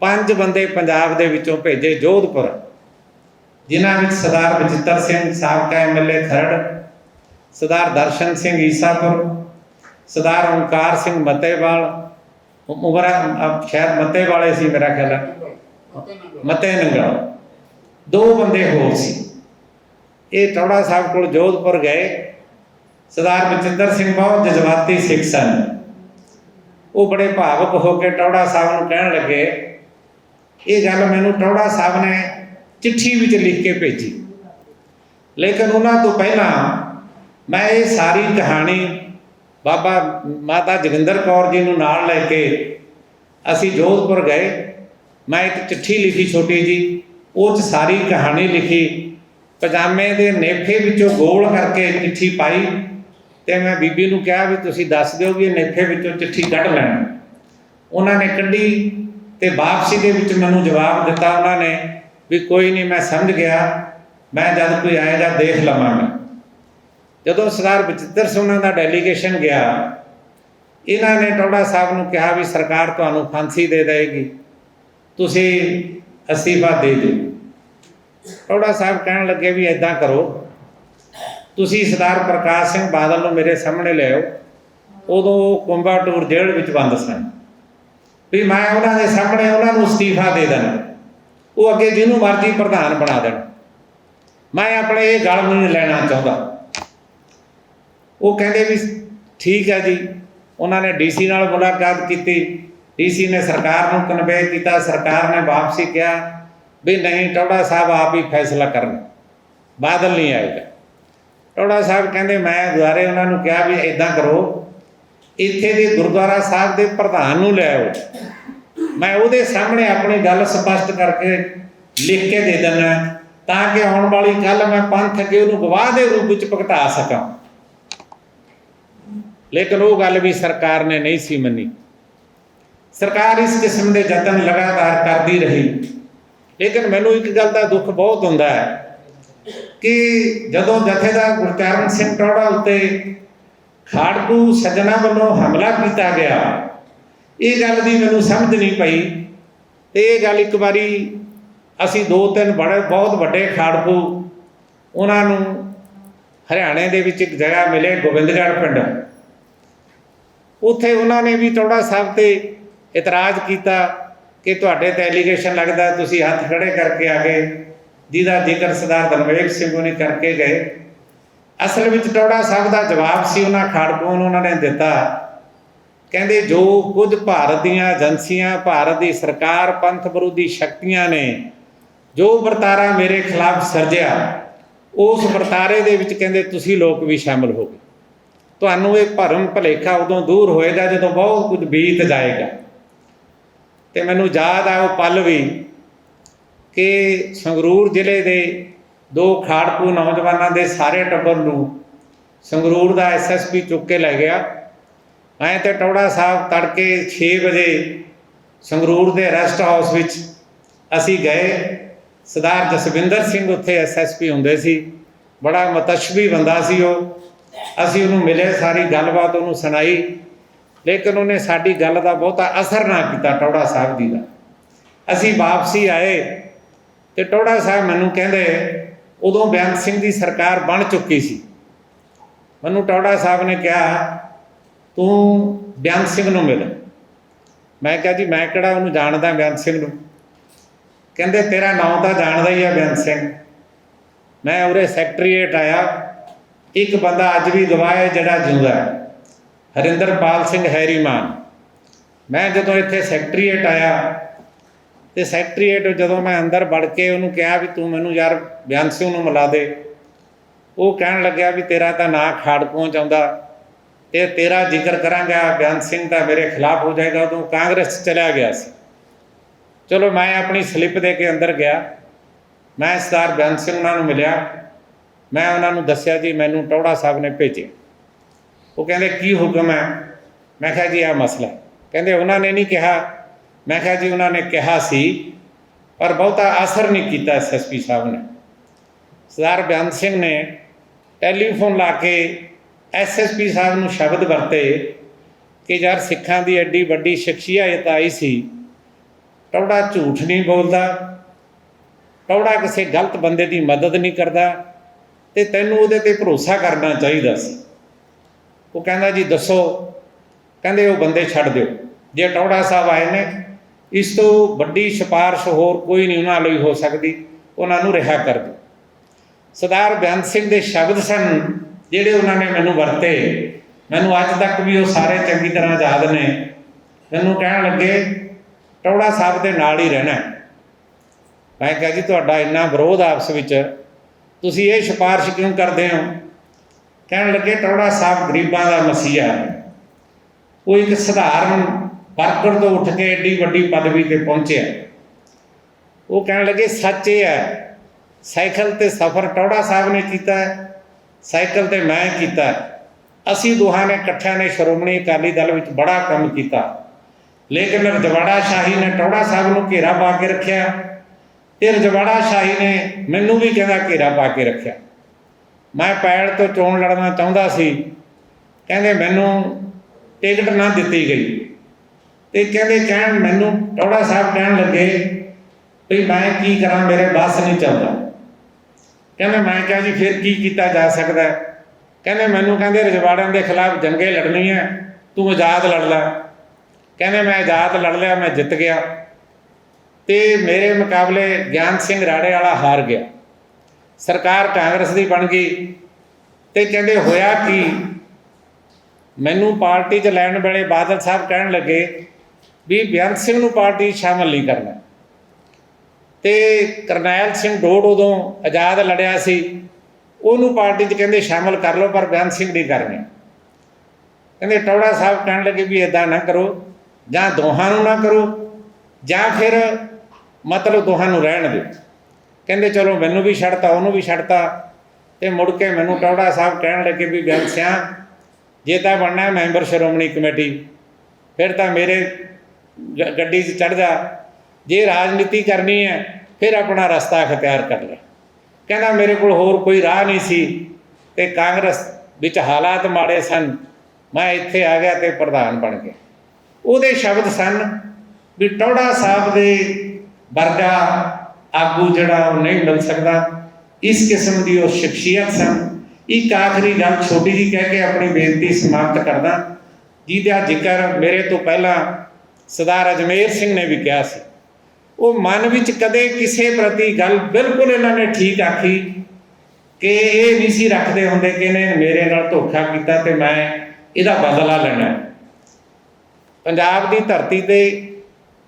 ਪੰਜ ਬੰਦੇ ਪੰਜਾਬ ਦੇ ਵਿੱਚੋਂ ਭੇਜੇ ਜੋਧਪੁਰ, ਜਿਨ੍ਹਾਂ ਵਿੱਚ ਸਰਦਾਰ ਬਚਿੱਤਰ ਸਿੰਘ, ਸਾਬਕਾ ਐਮਐਲਏ ਖਰੜ, ਸਰਦਾਰ ਦਰਸ਼ਨ ਸਿੰਘ ਈਸਾਪੁਰ, ਸਰਦਾਰ ਓਮਕਾਰ ਸਿੰਘ ਮੱਤੇਵਾਲ, ਉਮਰਾ ਅਹ ਸ਼ਾਇਦ ਮੱਤੇ ਵਾਲੇ ਸੀ ਮੇਰਾ ਖਿਆਲ ਹੈ ਮਤੇ ਨੰਗਲ। ਦੋ ਬੰਦੇ ਹੋਰ ਸੀ। ਇਹ ਟੌੜਾ ਸਾਹਿਬ ਕੋਲ ਜੋਧਪੁਰ ਗਏ। ਸਰਦਾਰ ਬਚਿੰਦਰ ਸਿੰਘ ਬਹੁਤ ਜਜ਼ਬਾਤੀ ਸਿੱਖ ਸਨ। ਉਹ ਬੜੇ ਭਾਵਕ ਹੋ ਕੇ ਟੌੜਾ ਸਾਹਿਬ ਨੂੰ ਕਹਿਣ ਲੱਗੇ ਇਹ ਗੱਲ ਮੈਨੂੰ ਟੌੜਾ ਸਾਹਿਬ ਨੇ ਚਿੱਠੀ ਵਿੱਚ ਲਿਖ ਕੇ ਭੇਜੀ। ਲੇਕਿਨ ਉਹਨਾਂ ਤੋਂ ਪਹਿਲਾਂ ਮੈਂ ਇਹ ਸਾਰੀ ਕਹਾਣੀ ਬਾਬਾ ਮਾਤਾ ਜੋਗਿੰਦਰ ਕੌਰ ਜੀ ਨੂੰ ਨਾਲ ਲੈ ਕੇ ਅਸੀਂ ਜੋਧਪੁਰ ਗਏ। ਮੈਂ ਇੱਕ ਚਿੱਠੀ ਲਿਖੀ ਛੋਟੀ ਜੀ ਉਹ 'ਚ ਸਾਰੀ ਕਹਾਣੀ ਲਿਖੀ। ਪਜਾਮੇ ਦੇ ਨੇਫੇ ਵਿੱਚੋਂ ਗੋਲ ਕਰਕੇ ਚਿੱਠੀ ਪਾਈ ਤੇ ਮੈਂ ਬੀਬੀ ਨੂੰ ਕਿਹਾ ਵੀ ਤੁਸੀਂ ਦੱਸ ਦਿਓ ਵੀ ਇਹ ਨੇਫੇ ਵਿੱਚੋਂ ਚਿੱਠੀ ਕੱਢ ਲੈਣਾ। ਉਹਨਾਂ ਨੇ ਕੱਢੀ ਤੇ ਵਾਪਸੀ ਦੇ ਵਿੱਚ ਮੈਨੂੰ ਜਵਾਬ ਦਿੱਤਾ ਉਹਨਾਂ ਨੇ ਵੀ ਕੋਈ ਨਹੀਂ, ਮੈਂ ਸਮਝ ਗਿਆ। ਮੈਂ ਜਦ ਕੋਈ ਆਏਗਾ, ਦੇਖ ਲਵਾਂ ਮੈਂ। ਜਦੋਂ ਸਰਦਾਰ ਬਚਿੱਤਰ ਸਿੰਘ ਉਹਨਾਂ ਦਾ ਡੈਲੀਗੇਸ਼ਨ ਗਿਆ, ਇਹਨਾਂ ਨੇ ਟੌੜਾ ਸਾਹਿਬ ਨੂੰ ਕਿਹਾ ਵੀ ਸਰਕਾਰ ਤੁਹਾਨੂੰ ਫਾਂਸੀ ਦੇ ਦੇਗੀ ਤੁਸੀਂ ਅਸੀਫਾ ਦੇ ਦਿਓ। ਟੌੜਾ ਸਾਹਿਬ ਕਹਿਣ ਲੱਗੇ ਵੀ ਐਦਾਂ ਕਰੋ। ਤੁਸੀਂ ਸਰਦਾਰ ਪ੍ਰਕਾਸ਼ ਸਿੰਘ ਬਾਦਲ ਨੂੰ ਮੇਰੇ ਸਾਹਮਣੇ ਲਿਆਓ ਉਦੋਂ ਕੁੰਬਾ ਟੂਰ ਜੇਲ੍ਹ ਵਿੱਚ ਬੰਦ ਸਨ। ਵੀ ਮੈਂ ਉਹਨਾਂ ਦੇ ਸਾਹਮਣੇ ਉਹਨਾਂ ਨੂੰ ਅਸਤੀਫਾ ਦੇ ਦੇਣਾ। ਉਹ ਅੱਗੇ ਜਿਹਨੂੰ ਮਰਜ਼ੀ ਪ੍ਰਧਾਨ ਬਣਾ ਦੇਣ। ਮੈਂ ਆਪਣੇ ਇਹ ਗੱਲ ਨਹੀਂ ਲੈਣਾ ਚਾਹੁੰਦਾ। ਉਹ ਕਹਿੰਦੇ ਵੀ ਠੀਕ ਹੈ ਜੀ, ਉਹਨਾਂ ਨੇ ਡੀਸੀ ਨਾਲ ਮੁਲਾਕਾਤ ਕੀਤੀ। ਡੀਸੀ ਨੇ ਸਰਕਾਰ ਨੂੰ ਕਨਵੇ ਕੀਤਾ, ਸਰਕਾਰ ਨੇ ਵਾਪਸੀ ਕਿਹਾ ਵੀ ਨਹੀਂ ਟੌੜਾ ਸਾਹਿਬ ਆਪ ਹੀ ਫੈਸਲਾ ਕਰਨ। ਬਾਦਲ ਨਹੀਂ ਆਏਗਾ। ਟੌੜਾ ਸਾਹਿਬ ਕਹਿੰਦੇ, ਮੈਂ ਦੁਆਰੇ ਉਹਨਾਂ ਨੂੰ ਕਿਹਾ ਵੀ ਇਦਾਂ ਕਰੋ ਇੱਥੇ ਦੇ ਗੁਰਦੁਆਰਾ ਸਾਹਿਬ ਦੇ ਪ੍ਰਧਾਨ ਨੂੰ ਲੈ ਆਓ। ਮੈਂ ਉਹਦੇ ਸਾਹਮਣੇ ਆਪਣੀ ਗੱਲ ਸਪਸ਼ਟ ਕਰਕੇ ਲਿਖ ਕੇ ਦੇ ਦਿੰਦਾ ਤਾਂ ਕਿ ਆਉਣ ਵਾਲੀ ਕੱਲ ਮੈਂ ਪੰਥ ਅੱਗੇ ਉਹਨੂੰ ਗਵਾਹ ਦੇ ਰੂਪ ਵਿੱਚ ਭੁਗਤਾ ਸਕਾਂ। ਲੇਕਿਨ ਉਹ ਗੱਲ ਵੀ ਸਰਕਾਰ ਨੇ ਨਹੀਂ ਸੀ ਮੰਨੀ। ਸਰਕਾਰ ਇਸ ਕਿਸਮ ਦੇ ਯਤਨ ਲਗਾਤਾਰ ਕਰਦੀ ਰਹੀ। ਲੇਕਿਨ ਮੈਨੂੰ ਇੱਕ ਗੱਲ ਦਾ ਦੁੱਖ ਬਹੁਤ ਹੁੰਦਾ ਹੈ ਕਿ ਜਦੋਂ ਜਥੇਦਾਰ ਗੁਰਚਰਨ ਸਿੰਘ ਟੌੜਾ ਉੱਤੇ ਖਾੜਕੂ ਸੱਜਣਾ ਵੱਲੋਂ ਹਮਲਾ ਕੀਤਾ ਗਿਆ। ਇਹ ਗੱਲ ਦੀ ਮੈਨੂੰ ਸਮਝ ਨਹੀਂ ਪਈ। ਤੇ ਇਹ ਗੱਲ ਇੱਕ ਵਾਰੀ ਅਸੀਂ ਦੋ ਤਿੰਨ ਬੜੇ, ਬਹੁਤ ਵੱਡੇ ਖਾੜਕੂ ਉਹਨਾਂ ਨੂੰ ਹਰਿਆਣੇ ਦੇ ਵਿੱਚ ਇੱਕ ਜਗ੍ਹਾ ਮਿਲੇ, ਗੋਬਿੰਦਗੜ੍ਹ ਪਿੰਡ। ਉੱਥੇ ਉਹਨਾਂ ਨੇ ਵੀ ਟੌੜਾ ਸਾਹਿਬ ਤੇ ਇਤਰਾਜ਼ ਕੀਤਾ ਕਿ ਤੁਹਾਡੇ ਤੇ ਐਲੀਗੇਸ਼ਨ ਲੱਗਦਾ, ਤੁਸੀਂ ਹੱਥ ਖੜੇ ਕਰਕੇ ਆ ਗਏ। ਜਿਹਦਾ ਜ਼ਿਕਰ ਸਰਦਾਰ ਦਲਵੇਗ ਸਿੰਘ ਨੇ ਕਰਕੇ ਗਏ। ਅਸਲ ਵਿੱਚ ਟੋੜਾ ਸਾਹਿਬ ਦਾ ਜਵਾਬ ਸੀ, ਉਹਨਾਂ ਖਾੜਕੂਆਂ ਨੂੰ ਉਹਨਾਂ ਨੇ ਦਿੱਤਾ। ਕਹਿੰਦੇ, ਜੋ ਕੁਝ ਭਾਰਤ ਦੀਆਂ ਏਜੰਸੀਆਂ, ਭਾਰਤ ਦੀ ਸਰਕਾਰ, ਪੰਥ ਵਿਰੋਧੀ ਸ਼ਕਤੀਆਂ ਨੇ ਜੋ ਵਰਤਾਰਾ ਮੇਰੇ ਖਿਲਾਫ ਸਰਜਿਆ, ਉਸ ਵਰਤਾਰੇ ਦੇ ਵਿੱਚ ਕਹਿੰਦੇ, ਤੁਸੀਂ ਲੋਕ ਵੀ ਸ਼ਾਮਲ ਹੋ ਗਏ। ਤੁਹਾਨੂੰ ਇਹ ਭਰਮ ਭਲੇਖਾ ਉਦੋਂ ਦੂਰ ਹੋਏਗਾ ਜਦੋਂ ਬਹੁਤ ਕੁਝ ਬੀਤ ਜਾਏਗਾ। ਤੇ ਮੈਨੂੰ ਯਾਦ ਆ ਉਹ ਪਲ ਵੀ ਕਿ ਸੰਗਰੂਰ ਜ਼ਿਲ੍ਹੇ ਦੇ ਦੋ ਖਾੜਕੂ ਨੌਜਵਾਨਾਂ ਦੇ ਸਾਰੇ ਟੱਬਰ ਨੂੰ ਸੰਗਰੂਰ ਦਾ ਐਸਐਸਪੀ ਚੁੱਕ ਕੇ ਲੈ ਗਿਆ। ਐਂ ਤੇ ਟੌੜਾ ਸਾਹਿਬ ਤੜਕੇ 6 ਵਜੇ ਸੰਗਰੂਰ ਦੇ ਰੈਸਟ ਹਾਊਸ ਵਿੱਚ ਅਸੀਂ ਗਏ। ਸਰਦਾਰ ਜਸਵਿੰਦਰ ਸਿੰਘ ਉੱਥੇ ਐਸਐਸਪੀ ਹੁੰਦੇ ਸੀ। ਬੜਾ ਮਤਸ਼ਬੀ ਬੰਦਾ ਸੀ ਉਹ। ਅਸੀਂ ਉਹਨੂੰ ਮਿਲੇ, ਸਾਰੀ ਗੱਲਬਾਤ ਉਹਨੂੰ ਸੁਣਾਈ। ਲੇਕਿਨ ਉਹਨੇ ਸਾਡੀ ਗੱਲ ਦਾ ਬਹੁਤਾ ਅਸਰ ਨਾ ਕੀਤਾ ਟੌੜਾ ਸਾਹਿਬ ਜੀ ਦਾ। ਅਸੀਂ ਵਾਪਸੀ ਆਏ ਤੇ ਟੌੜਾ ਸਾਹਿਬ ਮੈਨੂੰ ਕਹਿੰਦੇ ਉਦੋਂ ਬੇਅੰਤ ਸਿੰਘ ਦੀ ਸਰਕਾਰ ਬਣ ਚੁੱਕੀ ਸੀ। ਮੈਨੂੰ ਟੌੜਾ ਸਾਹਿਬ ਨੇ ਕਿਹਾ, ਤੂੰ ਬੇਅੰਤ ਸਿੰਘ ਨੂੰ ਮਿਲ। ਮੈਂ ਕਿਹਾ, ਜੀ, ਮੈਂ ਕਿਹੜਾ ਉਹਨੂੰ ਜਾਣਦਾ ਬੇਅੰਤ ਸਿੰਘ ਨੂੰ? ਕਹਿੰਦੇ, ਤੇਰਾ ਨਾਮ ਤਾਂ ਜਾਣਦਾ ਹੀ ਆ ਬੇਅੰਤ ਸਿੰਘ। ਮੈਂ ਉਰੇ ਸੈਕਟਰੀਏਟ ਆਇਆ। ਇੱਕ ਬੰਦਾ ਅੱਜ ਵੀ ਗਵਾਹ ਹੈ ਜਿਹੜਾ ਜਿਉਂਦਾ ਹੈ। ਹਰਿੰਦਰਪਾਲ ਸਿੰਘ ਹੈਰੀਮਾਨ। ਮੈਂ ਜਦੋਂ ਇੱਥੇ ਸੈਕਟਰੀਏਟ ਆਇਆ ਤੇ ਸੈਕਟਰੀਏਟ ਜਦੋਂ ਮੈਂ ਅੰਦਰ ਵੜ ਕੇ ਉਹਨੂੰ ਕਿਹਾ ਵੀ ਤੂੰ ਮੈਨੂੰ ਯਾਰ ਬਿਆਨ ਸਿੰਘ ਨੂੰ ਮਿਲਾ ਦੇ, ਉਹ ਕਹਿਣ ਲੱਗਿਆ ਵੀ ਤੇਰਾ ਤਾਂ ਨਾਂ ਖਾੜ ਪਹੁੰਚ ਆਉਂਦਾ, ਤੇ ਤੇਰਾ ਜ਼ਿਕਰ ਕਰਾਂਗਾ ਬਿਆਨ ਸਿੰਘ ਤਾਂ ਮੇਰੇ ਖਿਲਾਫ ਹੋ ਜਾਏਗਾ, ਉਦੋਂ ਕਾਂਗਰਸ 'ਚ ਚਲਿਆ ਗਿਆ ਸੀ। ਚਲੋ ਮੈਂ ਆਪਣੀ ਸਲਿੱਪ ਦੇ ਕੇ ਅੰਦਰ ਗਿਆ, ਮੈਂ ਸਰਦਾਰ ਬਿਆਨ ਸਿੰਘ ਉਹਨਾਂ ਨੂੰ ਮਿਲਿਆ, ਮੈਂ ਉਹਨਾਂ ਨੂੰ ਦੱਸਿਆ ਜੀ ਮੈਨੂੰ ਟੌੜਾ ਸਾਹਿਬ ਨੇ ਭੇਜੇ ਉਹ ਕਹਿੰਦੇ, ਕੀ ਹੁਕਮ ਹੈ? ਮੈਂ ਕਿਹਾ, ਜੀ ਇਹ ਮਸਲਾ ਕਹਿੰਦੇ, ਉਹਨਾਂ ਨੇ ਨਹੀਂ ਕਿਹਾ ਮੈਂ ਕਿਹਾ ਜੀ, ਉਹਨਾਂ ਨੇ ਕਿਹਾ ਸੀ, ਪਰ ਬਹੁਤਾ ਅਸਰ ਨਹੀਂ ਕੀਤਾ ਐਸਐਸਪੀ ਸਾਹਿਬ ਨੇ। ਸਰਦਾਰ ਬਿਆਨ ਸਿੰਘ ਨੇ ਟੈਲੀਫੋਨ ਲਾ ਕੇ ਐਸਐਸਪੀ ਸਾਹਿਬ ਨੂੰ ਸ਼ਬਦ ਵਰਤੇ ਕਿ ਯਾਰ ਸਿੱਖਾਂ ਦੀ ਐਡੀ ਵੱਡੀ ਸ਼ਖਸੀਅਤ ਆਈ ਸੀ ਟੌੜਾ ਝੂਠ ਨਹੀਂ ਬੋਲਦਾ ਟੌੜਾ ਕਿਸੇ ਗਲਤ ਬੰਦੇ ਦੀ ਮਦਦ ਨਹੀਂ ਕਰਦਾ ਤੇ ਤੈਨੂੰ ਉਹਦੇ ਤੇ ਭਰੋਸਾ ਕਰਨਾ ਚਾਹੀਦਾ ਸੀ। ਉਹ ਕਹਿੰਦਾ ਜੀ, ਦੱਸੋ, ਕਹਿੰਦੇ ਉਹ ਬੰਦੇ ਛੱਡ ਦਿਓ, ਜੇ ਟੌੜਾ ਸਾਹਿਬ ਆਏ ਨੇ ਇਸ ਤੋਂ ਵੱਡੀ ਸਿਫਾਰਿਸ਼ ਹੋਰ ਕੋਈ ਨਹੀਂ ਉਹਨਾਂ ਲਈ ਹੋ ਸਕਦੀ, ਉਹਨਾਂ ਨੂੰ ਰਿਹਾ ਕਰ ਦਿਓ। ਸਰਦਾਰ ਬੇਅੰਤ ਸਿੰਘ ਦੇ ਸ਼ਬਦ ਸਨ ਜਿਹੜੇ ਉਹਨਾਂ ਨੇ ਮੈਨੂੰ ਵਰਤੇ। ਮੈਨੂੰ ਅੱਜ ਤੱਕ ਵੀ ਉਹ ਸਾਰੇ ਚੰਗੀ ਤਰ੍ਹਾਂ ਯਾਦ ਨੇ। ਮੈਨੂੰ ਕਹਿਣ ਲੱਗੇ, ਟੌੜਾ ਸਾਹਿਬ ਦੇ ਨਾਲ ਹੀ ਰਹਿਣਾ ਮੈਂ ਕਿਹਾ ਜੀ, ਤੁਹਾਡਾ ਇੰਨਾ ਵਿਰੋਧ ਆਪਸ ਵਿੱਚ, ਤੁਸੀਂ ਇਹ ਸਿਫਾਰਿਸ਼ ਕਿਉਂ ਕਰਦੇ ਹੋ? ਕਹਿਣ ਲੱਗੇ, ਟੌੜਾ ਸਾਹਿਬ ਗਰੀਬਾਂ ਦਾ ਮਸੀਹਾ ਹੈ। ਉਹ ਇੱਕ ਸਧਾਰਨ ਵਰਕਰ ਤੋਂ ਉੱਠ ਕੇ ਐਡੀ ਵੱਡੀ ਪਦਵੀ ਤੇ ਪਹੁੰਚਿਆ। ਉਹ ਕਹਿਣ ਲੱਗੇ, ਸੱਚ ਇਹ ਹੈ, ਸਾਈਕਲ ਤੇ ਸਫ਼ਰ ਟੌੜਾ ਸਾਹਿਬ ਨੇ ਕੀਤਾ ਹੈ, ਸਾਈਕਲ ਤੇ ਮੈਂ ਕੀਤਾ ਅਸੀਂ ਦੋਹਾਂ ਨੇ ਇਕੱਠਿਆਂ ਨੇ ਸ਼੍ਰੋਮਣੀ ਅਕਾਲੀ ਦਲ ਵਿੱਚ ਬੜਾ ਕੰਮ ਕੀਤਾ। ਲੇਕਿਨ ਰਜਵਾੜਾ ਸ਼ਾਹੀ ਨੇ ਟੌੜਾ ਸਾਹਿਬ ਨੂੰ ਘੇਰਾ ਪਾ ਕੇ ਰੱਖਿਆ ਤੇ ਰਜਵਾੜਾ ਸ਼ਾਹੀ ਨੇ ਮੈਨੂੰ ਵੀ ਕਹਿੰਦਾ ਘੇਰਾ ਪਾ ਕੇ ਰੱਖਿਆ। ਮੈਂ ਪੈੜ ਤੋਂ ਚੋਣ ਲੜਨਾ ਚਾਹੁੰਦਾ ਸੀ, ਕਹਿੰਦੇ ਮੈਨੂੰ ਟਿਕਟ ਨਾ ਦਿੱਤੀ ਗਈ। ਤੇ ਕਹਿੰਦੇ ਕਹਿਣ ਮੈਨੂੰ ਟੌੜਾ ਸਾਹਿਬ ਕਹਿਣ ਲੱਗੇ ਵੀ ਮੈਂ ਕੀ ਕਰਾਂ, ਮੇਰੇ ਬਸ ਨਹੀਂ ਚੱਲਦਾ। ਕਹਿੰਦੇ ਮੈਂ ਕਿਹਾ ਜੀ, ਫਿਰ ਕੀ ਕੀਤਾ ਜਾ ਸਕਦਾ ਕਹਿੰਦੇ ਮੈਨੂੰ ਕਹਿੰਦੇ ਰਜਵਾੜਿਆਂ ਦੇ ਖਿਲਾਫ ਜੰਗੇ ਲੜਨੀ ਹੈ, ਤੂੰ ਆਜ਼ਾਦ ਲੜ ਲੈ। ਕਹਿੰਦੇ ਮੈਂ ਆਜ਼ਾਦ ਲੜ ਲਿਆ, ਮੈਂ ਜਿੱਤ ਗਿਆ। ਤੇ ਮੇਰੇ ਮੁਕਾਬਲੇ ਗਿਆਨ ਸਿੰਘ ਰਾੜੇ ਵਾਲਾ ਹਾਰ ਗਿਆ। ਸਰਕਾਰ ਕਾਂਗਰਸ ਦੀ ਬਣ ਗਈ। ਤੇ ਕਹਿੰਦੇ ਹੋਇਆ ਕੀ? ਮੈਨੂੰ ਪਾਰਟੀ 'ਚ ਲੈਣ ਵੇਲੇ ਬਾਦਲ ਸਾਹਿਬ ਕਹਿਣ ਲੱਗੇ ਵੀ ਬੇਅੰਤ ਸਿੰਘ ਨੂੰ ਪਾਰਟੀ 'ਚ ਸ਼ਾਮਲ ਨਹੀਂ ਕਰਨਾ। ਤੇ ਕਰਨੈਲ ਸਿੰਘ ਡੋੜ ਉਦੋਂ ਆਜ਼ਾਦ ਲੜਿਆ ਸੀ। ਉਹਨੂੰ ਪਾਰਟੀ 'ਚ ਕਹਿੰਦੇ ਸ਼ਾਮਲ ਕਰ ਲਓ, ਪਰ ਬੇਅੰਤ ਸਿੰਘ ਨਹੀਂ ਕਰਨੇ। ਕਹਿੰਦੇ ਟੌੜਾ ਸਾਹਿਬ ਕਹਿਣ ਲੱਗੇ ਵੀ ਇਦਾਂ ਨਾ ਕਰੋ, ਜਾਂ ਦੋਹਾਂ ਨੂੰ ਨਾ ਕਰੋ, ਜਾਂ ਫਿਰ ਮਤਲਬ ਦੋਹਾਂ ਨੂੰ ਰਹਿਣ ਦਿਓ। ਕਹਿੰਦੇ ਚਲੋ ਮੈਨੂੰ ਵੀ ਛੱਡਤਾ, ਉਹਨੂੰ ਵੀ ਛੱਡਤਾ। ਤੇ ਮੁੜ ਕੇ ਮੈਨੂੰ ਟੌੜਾ ਸਾਹਿਬ ਕਹਿਣ ਲੱਗੇ ਵੀ ਬੇਅੰਤ ਸਿਆਂ, ਜੇ ਤਾਂ ਬਣਨਾ ਮੈਂਬਰ ਸ਼੍ਰੋਮਣੀ ਕਮੇਟੀ, ਫਿਰ ਤਾਂ ਮੇਰੇ ਗੱਡੀ 'ਚ ਚੜ ਜਾ ਜੇ ਰਾਜਨੀਤੀ ਕਰਨੀ ਹੈ, ਫਿਰ ਆਪਣਾ ਰਸਤਾ ਅਖਤਿਆਰ ਕਰ ਲੈ ਕਹਿੰਦਾ ਮੇਰੇ ਕੋਲ ਹੋਰ ਕੋਈ ਰਾਹ ਨਹੀਂ ਸੀ ਤੇ ਕਾਂਗਰਸ ਵਿੱਚ ਹਾਲਾਤ ਮਾੜੇ ਸਨ, ਮੈਂ ਇੱਥੇ ਆ ਗਿਆ ਤੇ ਪ੍ਰਧਾਨ ਬਣ ਗਿਆ। ਉਹਦੇ ਸ਼ਬਦ ਸਨ ਵੀ ਟੌੜਾ ਸਾਹਿਬ ਦੇ ਵਰਗਾ ਆਗੂ ਜਿਹੜਾ ਉਹ ਨਹੀਂ ਮਿਲ ਸਕਦਾ। ਇਸ ਕਿਸਮ ਦੀ ਉਹ ਸ਼ਖਸੀਅਤ ਸਨ। ਇੱਕ ਆਖਰੀ ਗੱਲ ਛੋਟੀ ਜੀ ਕਹਿ ਕੇ ਆਪਣੀ ਬੇਨਤੀ ਸਮਾਪਤ ਕਰਦਾ, ਜਿਹਦਾ ਜ਼ਿਕਰ ਮੇਰੇ ਤੋਂ ਪਹਿਲਾਂ ਸਰਦਾਰ ਅਜਮੇਰ ਸਿੰਘ ਨੇ ਵੀ ਕਿਹਾ ਸੀ, ਉਹ ਮਨ ਵਿੱਚ ਕਦੇ ਕਿਸੇ ਪ੍ਰਤੀ ਗੱਲ ਬਿਲਕੁਲ ਇਹਨਾਂ ਨੇ ਠੀਕ ਆਖੀ ਕਿ ਇਹ ਨਹੀਂ ਸੀ ਰੱਖਦੇ ਹੁੰਦੇ ਕਿ ਇਹਨੇ ਮੇਰੇ ਨਾਲ ਧੋਖਾ ਕੀਤਾ ਤੇ ਮੈਂ ਇਹਦਾ ਬਦਲਾ ਲੈਣਾ। ਪੰਜਾਬ ਦੀ ਧਰਤੀ ਤੇ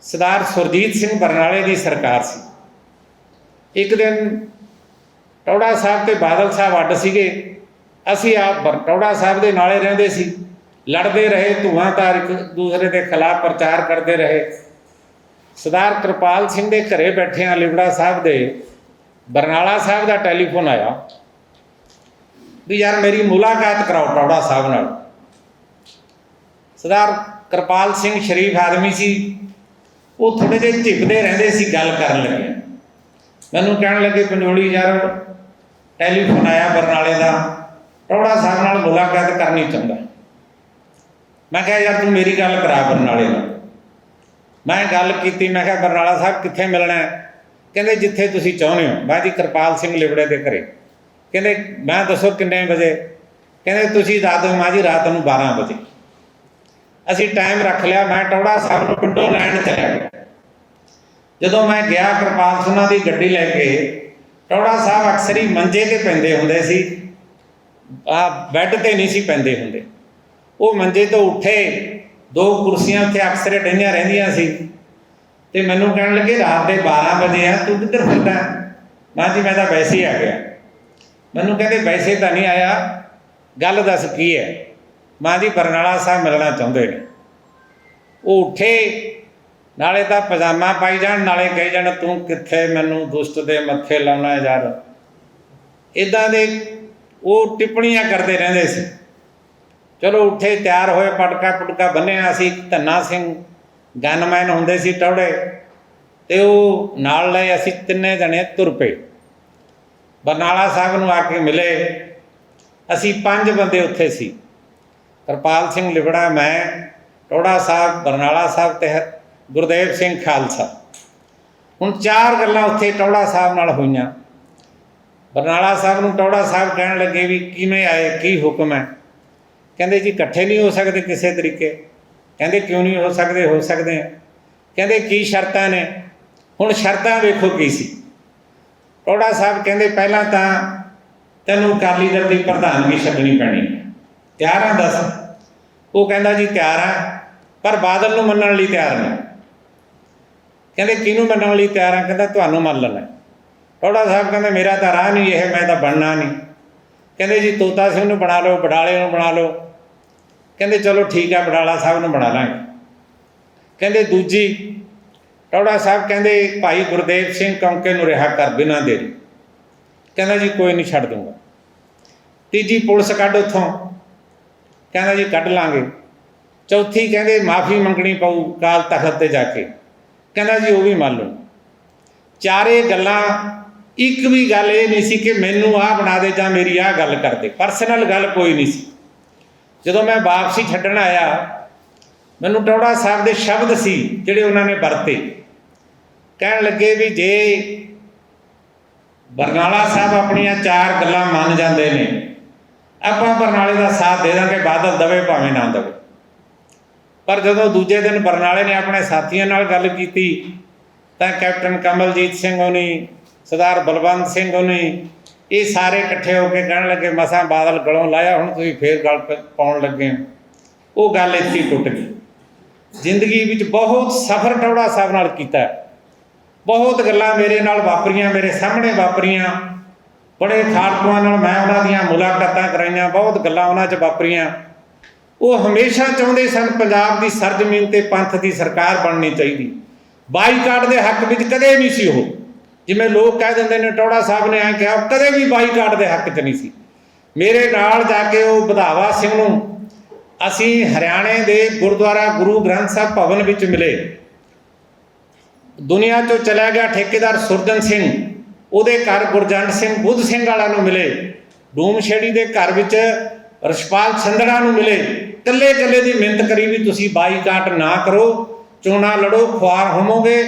ਸਰਦਾਰ ਸੁਰਜੀਤ ਸਿੰਘ ਬਰਨਾਲੇ ਦੀ ਸਰਕਾਰ ਸੀ। ਇੱਕ ਦਿਨ ਟੌੜਾ ਸਾਹਿਬ ਤੇ ਬਾਦਲ ਸਾਹਿਬ ਅੱਡ ਸੀਗੇ, ਅਸੀਂ ਆਪ ਬਰ- ਟੌੜਾ ਸਾਹਿਬ ਦੇ ਨਾਲੇ ਰਹਿੰਦੇ ਸੀ। ਲੜਦੇ ਰਹੇ ਧੂਆਂਧਾਰ ਇੱਕ ਦੂਸਰੇ ਦੇ ਖਿਲਾਫ ਪ੍ਰਚਾਰ ਕਰਦੇ ਰਹੇ। ਸਰਦਾਰ ਕਿਰਪਾਲ ਸਿੰਘ ਦੇ ਘਰੇ ਬੈਠਿਆਂ ਆ ਲਿਬੜਾ ਸਾਹਿਬ ਦੇ ਬਰਨਾਲਾ ਸਾਹਿਬ ਦਾ ਟੈਲੀਫੋਨ ਆਇਆ ਵੀ ਯਾਰ ਮੇਰੀ ਮੁਲਾਕਾਤ ਕਰਾਓ ਟੌੜਾ ਸਾਹਿਬ ਨਾਲ। ਸਰਦਾਰ ਕਿਰਪਾਲ ਸਿੰਘ ਸ਼ਰੀਫ ਆਦਮੀ ਸੀ, ਉਹ ਥੋੜੇ ਜਿਹੇ ਝਿਪਦੇ ਰਹਿੰਦੇ ਸੀ ਗੱਲ ਕਰਨ ਲੱਗੇ। ਮੈਨੂੰ ਕਹਿਣ ਲੱਗੇ ਪੰਜੋਲੀ ਯਾਰ, ਟੈਲੀਫੋਨ ਆਇਆ ਬਰਨਾਲੇ ਦਾ, ਟੌੜਾ ਸਾਹਿਬ ਨਾਲ ਮੁਲਾਕਾਤ ਕਰਨੀ ਚਾਹੁੰਦਾ ਮੈਂ ਕਿਹਾ, ਯਾਰ ਤੂੰ ਮੇਰੀ ਗੱਲ ਕਰਾ ਬਰਨਾਲੇ ਨਾਲ ਮੈਂ ਗੱਲ ਕੀਤੀ, ਮੈਂ ਕਿਹਾ, ਬਰਨਾਲਾ ਸਾਹਿਬ ਕਿੱਥੇ ਮਿਲਣਾ ਹੈ? ਕਹਿੰਦੇ, ਜਿੱਥੇ ਤੁਸੀਂ ਚਾਹੁੰਦੇ ਹੋ। ਮੈਂ ਜੀ, ਕਿਰਪਾਲ ਸਿੰਘ ਲਿਬੜੇ ਦੇ ਘਰੇ। ਕਹਿੰਦੇ, ਮੈਂ ਦੱਸੋ ਕਿੰਨੇ ਵਜੇ? ਕਹਿੰਦੇ, ਤੁਸੀਂ ਦੱਸ ਦਿਓ ਮਾਂ ਜੀ, ਰਾਤ ਨੂੰ 12 ਵਜੇ। ਅਸੀਂ ਟਾਈਮ ਰੱਖ ਲਿਆ, ਮੈਂ ਟੌੜਾ ਸਾਹਿਬ ਨੂੰ ਪਿੰਡੋਂ ਲੈਣ ਚਲਿਆ ਗਿਆ। ਜਦੋਂ ਮੈਂ ਗਿਆ, ਕਿਰਪਾਲ ਸਿੰਘਾਂ ਦੀ ਗੱਡੀ ਲੈ ਕੇ, ਟੌੜਾ ਸਾਹਿਬ ਅਕਸਰ ਹੀ ਮੰਜੇ ਤੇ ਪੈਂਦੇ ਹੁੰਦੇ ਸੀ। ਆ ਬੈੱਡ ਤੇ ਨਹੀਂ ਸੀ ਪੈਂਦੇ ਹੁੰਦੇ। ਉਹ ਮੰਜੇ ਤੋਂ ਉੱਠੇ, ਦੋ ਕੁਰਸੀਆਂ ਉੱਥੇ ਅਕਸਰੇ ਡਈਆਂ ਰਹਿੰਦੀਆਂ ਸੀ। ਤੇ ਮੈਨੂੰ ਕਹਿਣ ਲੱਗੇ, ਰਾਤ ਦੇ 12 ਵਜੇ ਆ, ਤੂੰ ਕਿੱਧਰ ਫਿਰਦਾ? ਹੈ? ਮੈਂ ਜੀ, ਮੈਂ ਤਾਂ ਵੈਸੇ ਹੀ ਆ ਗਿਆ। ਮੈਨੂੰ ਕਹਿੰਦੇ, ਵੈਸੇ ਤਾਂ ਨਹੀਂ ਆਇਆ। ਗੱਲ ਦੱਸ ਕੀ ਹੈ? ਮਾਂ ਜੀ, ਬਰਨਾਲਾ ਸਾਹਿਬ ਮਿਲਣਾ ਚਾਹੁੰਦੇ ਨੇ। ਉਹ ਉੱਠੇ, ਨਾਲੇ ਤਾਂ ਪਜਾਮਾ ਪਾਈ ਜਾਣ, ਨਾਲੇ ਕਹੀ ਜਾਣ, ਤੂੰ ਕਿੱਥੇ ਮੈਨੂੰ ਦੁਸ਼ਟ ਦੇ ਮੱਥੇ ਲਾਉਣਾ ਯਾਰ? ਇਦਾਂ ਦੇ ਉਹ ਟਿੱਪਣੀਆਂ ਕਰਦੇ ਰਹਿੰਦੇ ਸੀ। ਚਲੋ ਉੱਠੇ, ਤਿਆਰ ਹੋਏ, ਪਟਕਾ ਪੁਟਕਾ ਬੰਨਿਆ ਸੀ ਧੰਨਾ ਸਿੰਘ, ਗਨਮੈਨ ਹੁੰਦੇ ਸੀ ਟੌੜੇ, ਤੇ ਉਹ ਨਾਲ ਲਏ ਅਸੀਂ ਤਿੰਨੇ ਜਣੇ ਤੁਰ ਪਏ। ਬਰਨਾਲਾ ਸਾਹਿਬ ਨੂੰ ਆ ਕੇ ਮਿਲੇ। ਅਸੀਂ ਪੰਜ ਬੰਦੇ ਉੱਥੇ ਸੀ। ਕਿਰਪਾਲ ਸਿੰਘ ਲਿਬੜਾ, ਮੈਂ, ਟੋੜਾ ਸਾਹਿਬ, ਬਰਨਾਲਾ ਸਾਹਿਬ ਤੇ ਗੁਰਦੇਵ ਸਿੰਘ ਖਾਲਸਾ। ਹੁਣ ਚਾਰ ਗੱਲਾਂ ਉੱਥੇ ਟੌੜਾ ਸਾਹਿਬ ਨਾਲ ਹੋਈਆਂ। ਬਰਨਾਲਾ ਸਾਹਿਬ ਨੂੰ ਟੌੜਾ ਸਾਹਿਬ ਕਹਿਣ ਲੱਗੇ ਵੀ ਕਿਵੇਂ ਆਏ, ਕੀ ਹੁਕਮ ਹੈ? ਕਹਿੰਦੇ ਜੀ ਇਕੱਠੇ ਨਹੀਂ ਹੋ ਸਕਦੇ ਕਿਸੇ ਤਰੀਕੇ। ਕਹਿੰਦੇ ਕਿਉਂ ਨਹੀਂ ਹੋ ਸਕਦੇ? ਹੋ ਸਕਦੇ ਆ। ਕਹਿੰਦੇ ਕੀ ਸ਼ਰਤਾਂ ਨੇ? ਹੁਣ ਸ਼ਰਤਾਂ ਵੇਖੋ ਕੀ ਸੀ। ਟੋੜਾ ਸਾਹਿਬ ਕਹਿੰਦੇ ਪਹਿਲਾਂ ਤਾਂ ਤੈਨੂੰ ਅਕਾਲੀ ਦਲ ਦੀ ਪ੍ਰਧਾਨਗੀ ਛੱਡਣੀ ਪੈਣੀ। ਹੈ ਤਿਆਰ ਆ ਦੱਸ। ਉਹ ਕਹਿੰਦਾ ਜੀ ਤਿਆਰ ਆ, ਪਰ ਬਾਦਲ ਨੂੰ ਮੰਨਣ ਲਈ ਤਿਆਰ ਨਹੀਂ ਕਹਿੰਦੇ ਕਿਹਨੂੰ ਮੰਨਣ ਲਈ ਤਿਆਰ ਆ? ਕਹਿੰਦਾ ਤੁਹਾਨੂੰ ਮੰਨ ਲੈਣਾ। ਟੋੜਾ ਸਾਹਿਬ ਕਹਿੰਦਾ ਮੇਰਾ ਤਾਂ ਰਾਹ ਨਹੀਂ ਇਹ, ਮੈਂ ਤਾਂ ਬਣਨਾ ਨਹੀਂ। ਕਹਿੰਦੇ ਜੀ ਤੋਤਾ ਸਿੰਘ ਨੂੰ ਬਣਾ ਲਓ ਬਡਾਲੇ ਨੂੰ ਬਣਾ ਲਓ। ਕਹਿੰਦੇ ਚਲੋ ਠੀਕ ਆ ਬਡਾਲਾ ਸਾਹਿਬ ਨੂੰ ਬਣਾ ਲਾਂਗੇ। ਕਹਿੰਦੇ ਦੂਜੀ ਟੌੜਾ ਸਾਹਿਬ ਕਹਿੰਦੇ ਭਾਈ ਗੁਰਦੇਵ ਸਿੰਘ ਕੌਂਕੇ ਨੂੰ ਰਿਹਾ ਕਰ ਬਿਨਾਂ ਦੇਰੀ। ਕਹਿੰਦਾ ਜੀ ਕੋਈ ਨਹੀਂ ਛੱਡ ਦੂੰਗਾ। ਤੀਜੀ, ਪੁਲਿਸ ਕੱਢ ਉੱਥੋਂ। ਕਹਿੰਦਾ ਜੀ ਕੱਢ ਲਾਂਗੇ। ਚੌਥੀ ਕਹਿੰਦੇ ਮਾਫੀ ਮੰਗਣੀ ਪਊ ਕਾਲ ਤਖਤ ਤੇ ਜਾ ਕੇ। ਕਹਿੰਦਾ ਜੀ ਉਹ ਵੀ ਮੰਨ ਲਓ। ਚਾਰੇ ਗੱਲਾਂ, ਇੱਕ ਵੀ ਗੱਲ ਇਹ ਨਹੀਂ ਸੀ ਕਿ ਮੈਨੂੰ ਆਹ ਬਣਾ ਦੇ ਜਾਂ ਮੇਰੀ ਆਹ ਗੱਲ ਕਰ ਦੇ। ਪਰਸਨਲ ਗੱਲ ਕੋਈ ਨਹੀਂ ਸੀ। ਜਦੋਂ ਮੈਂ ਵਾਪਸੀ ਛੱਡਣ ਆਇਆ, ਮੈਨੂੰ ਟੌੜਾ ਸਾਹਿਬ ਦੇ ਸ਼ਬਦ ਸੀ ਜਿਹੜੇ ਉਹਨਾਂ ਨੇ ਵਰਤੇ। ਕਹਿਣ ਲੱਗੇ ਵੀ ਜੇ ਬਰਨਾਲਾ ਸਾਹਿਬ ਆਪਣੀਆਂ ਚਾਰ ਗੱਲਾਂ ਮੰਨ ਜਾਂਦੇ ਨੇ, ਆਪਾਂ ਬਰਨਾਲੇ ਦਾ ਸਾਥ ਦੇ ਦਾਂਗੇ, ਬਾਦਲ ਦਵੇ ਭਾਵੇਂ ਨਾ ਦਵੇ। ਪਰ ਜਦੋਂ ਦੂਜੇ ਦਿਨ ਬਰਨਾਲੇ ਨੇ ਆਪਣੇ ਸਾਥੀਆਂ ਨਾਲ ਗੱਲ ਕੀਤੀ, ਤਾਂ ਕੈਪਟਨ ਕਮਲਜੀਤ ਸਿੰਘ ਹੋਣੀ, ਸਰਦਾਰ ਬਲਵੰਤ ਸਿੰਘ ਹੋਣੀ ਇਹ ਸਾਰੇ ਇਕੱਠੇ ਹੋ ਕੇ ਕਹਿਣ ਲੱਗੇ, ਮਸਾਂ ਬਾਦਲ ਗਲੋਂ ਲਾਇਆ, ਹੁਣ ਤੁਸੀਂ ਫੇਰ ਗੱਲ ਪਾਉਣ ਲੱਗੇ ਹੋ। ਉਹ ਗੱਲ ਇੱਥੇ ਟੁੱਟ ਗਈ। ਜ਼ਿੰਦਗੀ ਵਿੱਚ ਬਹੁਤ ਸਫ਼ਰ ਟੌੜਾ ਸਾਹਿਬ ਨਾਲ ਕੀਤਾ ਬਹੁਤ ਗੱਲਾਂ ਮੇਰੇ ਨਾਲ ਵਾਪਰੀਆਂ, ਮੇਰੇ ਸਾਹਮਣੇ ਵਾਪਰੀਆਂ। ਬੜੇ ਖਾਲਤੂਆਂ ਨਾਲ ਮੈਂ ਉਹਨਾਂ ਦੀਆਂ ਮੁਲਾਕਾਤਾਂ ਕਰਾਈਆਂ, ਬਹੁਤ ਗੱਲਾਂ ਉਹਨਾਂ 'ਚ ਵਾਪਰੀਆਂ। ਉਹ ਹਮੇਸ਼ਾ ਚਾਹੁੰਦੇ ਸਨ ਪੰਜਾਬ ਦੀ ਸਰਜ਼ਮੀਨ ਤੇ ਪੰਥ ਦੀ ਸਰਕਾਰ ਬਣਨੀ ਚਾਹੀਦੀ। ਬਾਈਕਾਟ ਦੇ ਹੱਕ ਵਿੱਚ ਕਦੇ ਨਹੀਂ ਸੀ ਉਹ। ਜਿਵੇਂ ਲੋਕ ਕਹਿ ਦਿੰਦੇ ਨੇ, ਟੌੜਾ ਸਾਹਿਬ ਨੇ ਐ ਕਿਹਾ ਉਹ ਕਦੇ ਵੀ ਬਾਈਕਾਟ ਦੇ ਹੱਕ 'ਚ ਨਹੀਂ ਸੀ। ਮੇਰੇ ਨਾਲ ਜਾ ਕੇ ਉਹ ਵਧਾਵਾ ਸਿੰਘ ਨੂੰ ਅਸੀਂ ਹਰਿਆਣੇ ਦੇ ਗੁਰਦੁਆਰਾ ਗੁਰੂ ਗ੍ਰੰਥ ਸਾਹਿਬ ਭਵਨ ਵਿੱਚ ਮਿਲੇ। ਦੁਨੀਆ ਤੋਂ ਚਲਾ ਗਿਆ ਠੇਕੇਦਾਰ ਸੁਰਜਨ ਸਿੰਘ। ਉਹਦੇ ਘਰ ਗੁਰਜੰਟ ਸਿੰਘ, ਬੁੱਧ ਸਿੰਘ ਵਾਲਾ ਨੂੰ ਮਿਲੇ। ਡੂਮ ਸ਼ੇੜੀ ਦੇ ਘਰ ਵਿੱਚ ਰਸ਼ਪਾਲ ਸੰਧੜਾ ਨੂੰ ਮਿਲੇ। ਕੱਲੇ ਕੱਲੇ ਦੀ ਮਿਹਨਤ ਕਰੀ ਵੀ ਤੁਸੀਂ ਬਾਈਕਾਟ ਨਾ ਕਰੋ, ਚੋਣਾਂ ਲੜੋ, ਖੁਆਰ ਹੋਵੋਗੇ।